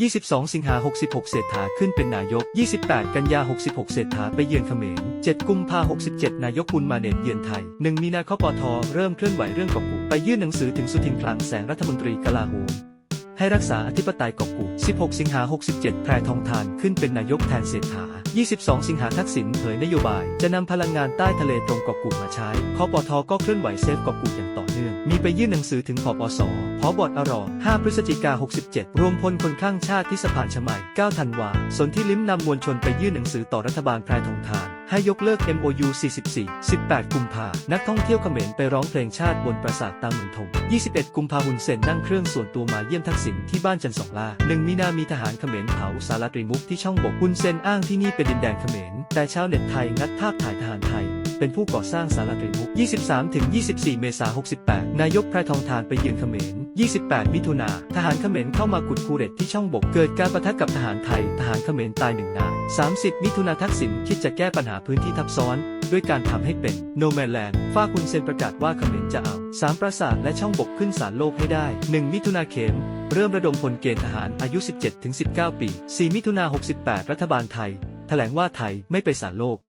22 สิงหา 66 เศรษฐาขึ้นเป็นนายก 28 กันยา 66 เศรษฐาไปเยือนเขมร 7 กุมภา 67 นายกบุญมาเนตเยือนไทย 1 มีนาคปทเริ่มเคลื่อนไหวเรื่องกอบกูไปยื่นหนังสือถึงสุทินคลังแสงรัฐมนตรีกลาโหมให้รักษาอธิปไตยกอบกู 16 สิงหา 67 แพรทองทานขึ้นเป็นนายกแทนเศรษฐา 22 สิงหาทักษิณเผยนโยบาย จะนำพลังงานใต้ทะเลตรงกอบกูมาใช้คปทก็เคลื่อนไหวเซฟกอบกูอย่างต่อเนื่อง มีไปยื่นหนังสือถึงพปสพบอร5พฤศจิกา 67 รวมพลคนข้างชาติที่สะพานชมัย 9 ธันวา สนที่ลิ้มนำมวลชนไปยื่นหนังสือต่อรัฐบาลแพรทองทาน ให้ยกเลิก MOU 44 18 กุมภา นักท่องเที่ยวเขมรไปร้องเพลงชาติบนปราสาทตามหมุนทง 21 กุมภาหุนเซนนั่งเครื่องส่วนตัวมาเยี่ยมทักษิณที่บ้านจันทร์สองลาหนึ่งมีนามีทหารเขมรเผาสารตรีมุกที่ช่องบกหุนเซนอ้างที่นี่เป็นดินแดนเขมร แต่ชาวเน็ตไทยงัดภาพถ่ายทหารไทย เป็นผู้ก่อสร้างสารตรีมุก 23ถึง24 เมษายน 68 นายกแพรทองทานไปเยือนเขมร 28 มิถุนา ทหารเขมรเข้ามากุดคูเรตที่ช่องบก เกิดการประทะกับทหารไทย ทหารเขมรตายหนึ่งนาย 30 มิถุนาทักษิณคิดจะแก้ปัญหาพื้นที่ทับซ้อน ด้วยการทำให้เป็นโนแมนแลนด์ฝ้าคุณเซนประกาศว่าเขมรจะเอาสามปราสาทและช่องบกขึ้นศาลโลกให้ได้ 1 มิถุนาเข็มเริ่มระดมพลเกณฑ์ทหารอายุ 17-19 ปี 4 มิถุนา68 รัฐบาลไทย แถลงว่าไทยไม่ไปศาลโลก